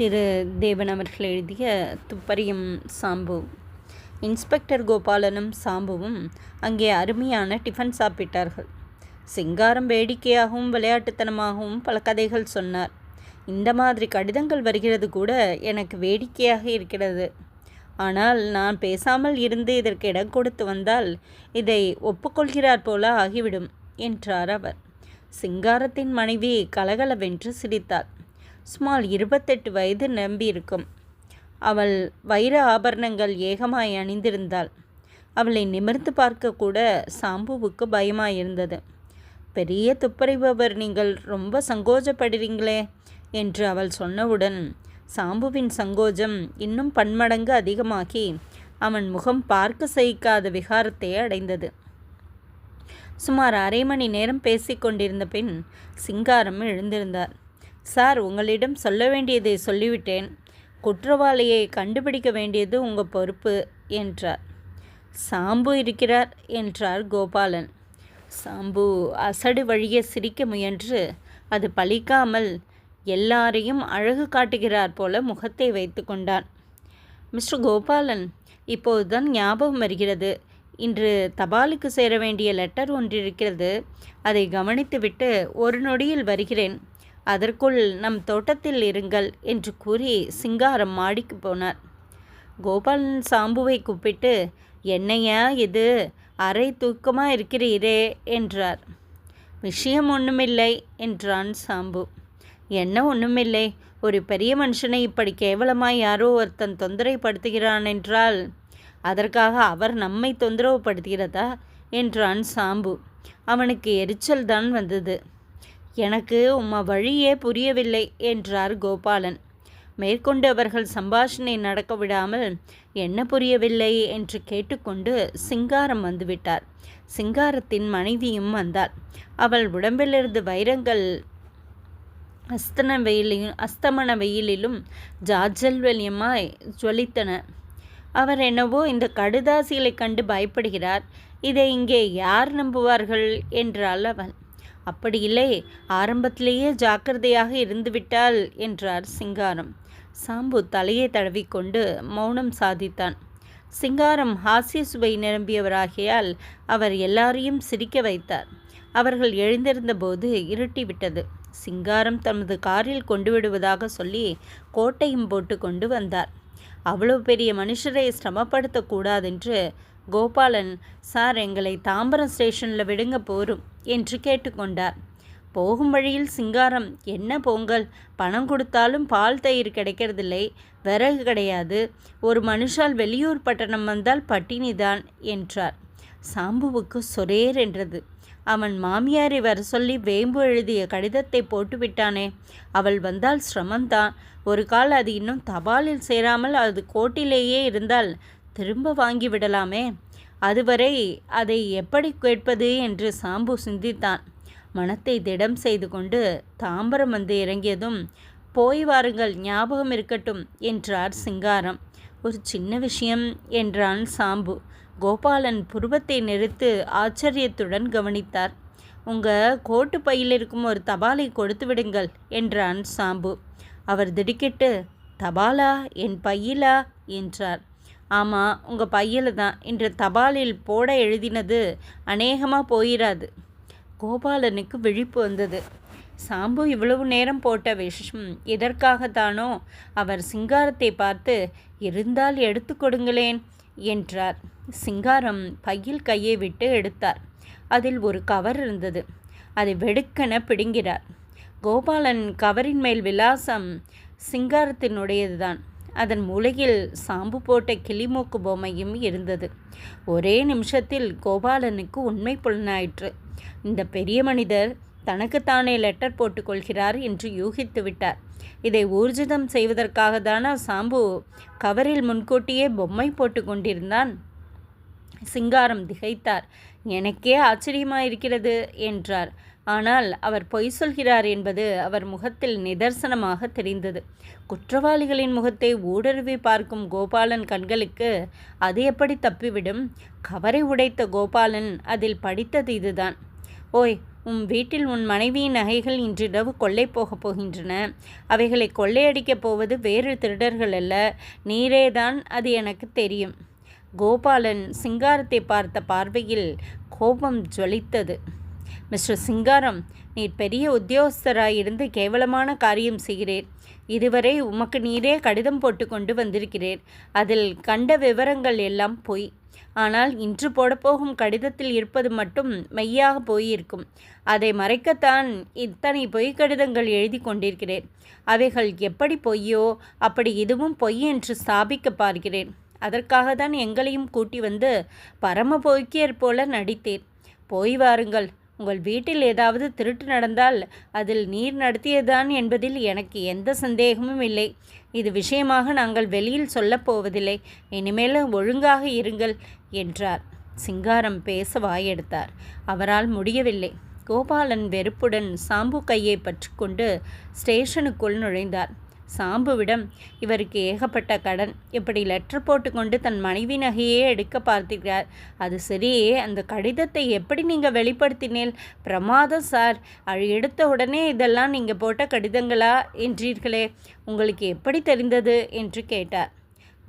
திரு தேவன் அவர்கள் எழுதிய துப்பறியும் சாம்பு. இன்ஸ்பெக்டர் கோபாலனும் சாம்புவும் அங்கே அருமையான டிஃபன் சாப்பிட்டார்கள். சிங்காரம் வேடிக்கையாகவும் விளையாட்டுத்தனமாகவும் பல கதைகள் சொன்னார். இந்த மாதிரி கடிதங்கள் வருகிறது கூட எனக்கு வேடிக்கையாக இருக்கிறது. ஆனால் நான் பேசாமல் இருந்து இதற்கு இடம் கொடுத்து வந்தால் இதை ஒப்புக்கொள்கிறார் போல ஆகிவிடும் என்றார் அவர். சிங்காரத்தின் மனைவி கலகலவென்று சிரித்தாள். சுமார் இருபத்தெட்டு வயது நம்பியிருக்கும். அவள் வைர ஆபரணங்கள் ஏகமாய் அணிந்திருந்தாள். அவளை நிமிர்ந்து பார்க்க கூட சாம்புவுக்கு பயமாயிருந்தது. பெரிய துப்பறிபவர் நீங்கள் ரொம்ப சங்கோஜப்படுறீங்களே என்று அவள் சொன்னவுடன் சாம்புவின் சங்கோஜம் இன்னும் பன்மடங்கு அதிகமாகி அவன் முகம் பார்க்க சகிக்காத விகாரத்தை அடைந்தது. சுமார் அரை மணி நேரம் பேசிக்கொண்டிருந்த பின் சிங்காரம் எழுந்திருந்தார். சார் உங்களிடம் சொல்ல வேண்டியதை சொல்லிவிட்டேன். குற்றவாளியை கண்டுபிடிக்க வேண்டியது உங்கள் பொறுப்பு என்றார். சாம்பு இருக்கிறார் என்றார் கோபாலன். சாம்பு அசடு வழிய சிரிக்க முயன்று அது பழிக்காமல் எல்லாரையும் அழகு காட்டுகிறார் போல முகத்தை வைத்து கொண்டான். மிஸ்டர் கோபாலன் இப்போதுதான் ஞாபகம் வருகிறது. இன்று தபாலுக்கு சேர வேண்டிய லெட்டர் ஒன்றிருக்கிறது. அதை கவனித்துவிட்டு ஒரு நொடியில் வருகிறேன். அதற்குள் நம் தோட்டத்தில் இருங்கள் என்று கூறி சிங்காரம் மாடிக்கு போனார். கோபாலன் சாம்புவை கூப்பிட்டு என்னையா இது? அரை தூக்கமாக இருக்கிறீரே என்றார். விஷயம் ஒன்றுமில்லை என்றான் சாம்பு. என்ன ஒன்றுமில்லை ஒரு பெரிய மனுஷனை இப்படி கேவலமாக யாரோ ஒருத்தன் தொந்தரைப்படுத்துகிறான் என்றால் அதற்காக அவர் நம்மை தொந்தரவுப்படுத்துகிறதா என்றான் சாம்பு. அவனுக்கு எரிச்சல் தான் வந்தது. எனக்கு உம்ம வழியே புரியவில்லை என்றார் கோபாலன். மேற்கொண்டு அவர்கள் சம்பாஷணை நடக்க விடாமல் என்ன புரியவில்லை என்று கேட்டுக்கொண்டு சிங்காரம் வந்துவிட்டார். சிங்காரத்தின் மனைவியும் வந்தாள். அவள் உடம்பிலிருந்து வைரங்கள் அஸ்தன வெயிலையும் அஸ்தமன வெயிலிலும் ஜாஜல்வலியமாய் ஜொலித்தன. அவர் என்னவோ இந்த கடுதாசிகளை கண்டு பயப்படுகிறார். இதை இங்கே யார் நம்புவார்கள்? என்றாள் அவள். அப்படி இல்லை ஆரம்பத்திலேயே ஜாக்கிரதையாக இருந்துவிட்டால் என்றார் சிங்காரம். சாம்பு தலையை தடவிக்கொண்டு மௌனம் சாதித்தான். சிங்காரம் ஹாஸ்ய சுவை நிரம்பியவராகியால் அவர் எல்லாரையும் சிரிக்க வைத்தார். அவர்கள் எழுந்திருந்தபோது இருட்டிவிட்டது சிங்காரம் தமது காரில் கொண்டு விடுவதாக சொல்லி கோட்டையும் போட்டு கொண்டு வந்தார். அவ்வளோ பெரிய மனுஷரை சிரமப்படுத்தக்கூடாதென்று கோபாலன் சார் எங்களை தாம்பரம் ஸ்டேஷனில் விடுங்க போரும் என்று கேட்டுக்கொண்டார். போகும் வழியில் சிங்காரம் என்ன பொங்கல்? பணம் கொடுத்தாலும் பால் தயிர் கிடைக்கிறதில்லை விறகு கிடையாது. ஒரு மனுஷால் வெளியூர் பட்டணம் வந்தால் பட்டினிதான் என்றார். சாம்புவுக்கு சொரேர் என்றது. அவன் மாமியாரை வர சொல்லி வேம்பு எழுதிய கடிதத்தை போட்டுவிட்டானே. அவள் வந்தால் சிரமந்தான் ஒரு கால் அது இன்னும் தபாலில் சேராமல் அது கோட்டிலேயே இருந்தால் திரும்ப வாங்கி விடலாமே. அதுவரை அதை எப்படி கேட்பது என்று சாம்பு சிந்தித்தான். மனத்தை திடம் செய்து கொண்டு தாம்பரம் வந்து இறங்கியதும் போய் வாருங்கள் ஞாபகம் இருக்கட்டும் என்றார் சிங்காரம். ஒரு சின்ன விஷயம் என்றான் சாம்பு. கோபாலன் புருவத்தை நிறுத்து ஆச்சரியத்துடன் கவனித்தார். உங்கள் கோட்டு பையில் இருக்கும் ஒரு தபாலை கொடுத்து விடுங்கள் என்றான் சாம்பு. அவர் திடுக்கிட்டு தபாலா? என் பையிலா? என்றார். ஆமாம் உங்கள் பையில் தான். இன்று தபாலில் போட எழுதினது அநேகமாக போயிடாது கோபாலனுக்கு விழிப்பு வந்தது. சாம்பு இவ்வளவு நேரம் போட்ட விஷம் எதற்காகத்தானோ அவர் சிங்காரத்தை பார்த்து இருந்தால் எடுத்து கொடுங்களேன் என்றார். சிங்காரம் பையில் கையை விட்டு எடுத்தார். அதில் ஒரு கவர் இருந்தது. அதை வெடுக்கென பிடுங்கிறார் கோபாலன் கவரின் மேல் விலாசம் சிங்காரத்தினுடையதுதான். அதன் மூலையில் சாம்பு போட்ட கிளிமூக்கு பொம்மையும் இருந்தது. ஒரே நிமிஷத்தில் கோபாலனுக்கு உண்மை புலனாயிற்று. இந்த பெரிய மனிதர் தனக்குத்தானே லெட்டர் போட்டுக்கொள்கிறார் என்று யூகித்து விட்டார். இதை ஊர்ஜிதம் செய்வதற்காக தானா சாம்பு கவரில் முன்கூட்டியே பொம்மை போட்டு கொண்டிருந்தான்? சிங்காரம் திகைத்தார். எனக்கே ஆச்சரியமாயிருக்கிறது என்றார். ஆனால் அவர் பொய் சொல்கிறார் என்பது அவர் முகத்தில் நிதர்சனமாக தெரிந்தது. குற்றவாளிகளின் முகத்தை ஊடுருவி பார்க்கும் கோபாலன் கண்களுக்கு அது எப்படி தப்பிவிடும்? கவரை உடைத்த கோபாலன் அதில் படித்தது இதுதான். ஓய் உன் வீட்டில் உன் மனைவியின் நகைகள் இன்றிரவு கொள்ளை போகப் போகின்றன. அவைகளை கொள்ளையடிக்கப் போவது வேறு திருடர்கள் அல்ல. நீரேதான் அது எனக்கு தெரியும். கோபாலன் சிங்காரத்தை பார்த்த பார்வையில் கோபம் ஜொலித்தது. மிஸ்டர் சிங்காரம் நீர் பெரிய உத்தியோகஸ்தராயிருந்து கேவலமான காரியம் செய்கிறீர். இதுவரை உமக்கு நீரே கடிதம் போட்டு கொண்டு வந்திருக்கிறீர். அதில் கண்ட விவரங்கள் எல்லாம் பொய். ஆனால் இன்று போடப்போகும் கடிதத்தில் இருப்பது மட்டும் மெய்யாக போயிருக்கும். அதை மறைக்கத்தான் இத்தனை பொய் கடிதங்கள் எழுதி கொண்டிருக்கிறேன். அவைகள் எப்படி பொய்யோ அப்படி இதுவும் பொய் என்று ஸ்தாபிக்க பார்க்கிறேன். அதற்காக தான் எங்களையும் கூட்டி வந்து பரம போக்கியர் போல நடித்தேன். போய் வாருங்கள். உங்கள் வீட்டில் ஏதாவது திருட்டு நடந்தால் அதில் நீர் நடத்தியதுதான் என்பதில் எனக்கு எந்த சந்தேகமும் இல்லை. இது விஷயமாக நாங்கள் வெளியில் சொல்லப்போவதில்லை இனிமேல் ஒழுங்காக இருங்கள் என்றார். சிங்காரம் பேச வாயெடுத்தார். அவரால் முடியவில்லை. கோபாலன் வெறுப்புடன் சாம்பு கையை பற்றிக்கொண்டு ஸ்டேஷனுக்குள் நுழைந்தார். சாம்புவிடம் இவருக்கு ஏகப்பட்ட கடன். இப்படி லெட்டர் போட்டுக்கொண்டு தன் மனைவி நகையே எடுக்க பார்த்திருக்கிறார். அது சரி அந்த கடிதத்தை எப்படி நீங்கள் வெளிப்படுத்தினேன் பிரமாதம் சார். அது எடுத்த உடனே இதெல்லாம் நீங்கள் போட்ட கடிதங்களா? என்றீர்களே. உங்களுக்கு எப்படி தெரிந்தது? என்று கேட்டார்.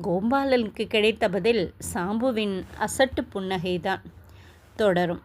கோபாலனுக்கு கிடைத்த பதில் சாம்புவின் அசட்டு புன்னகைதான். தொடரும்.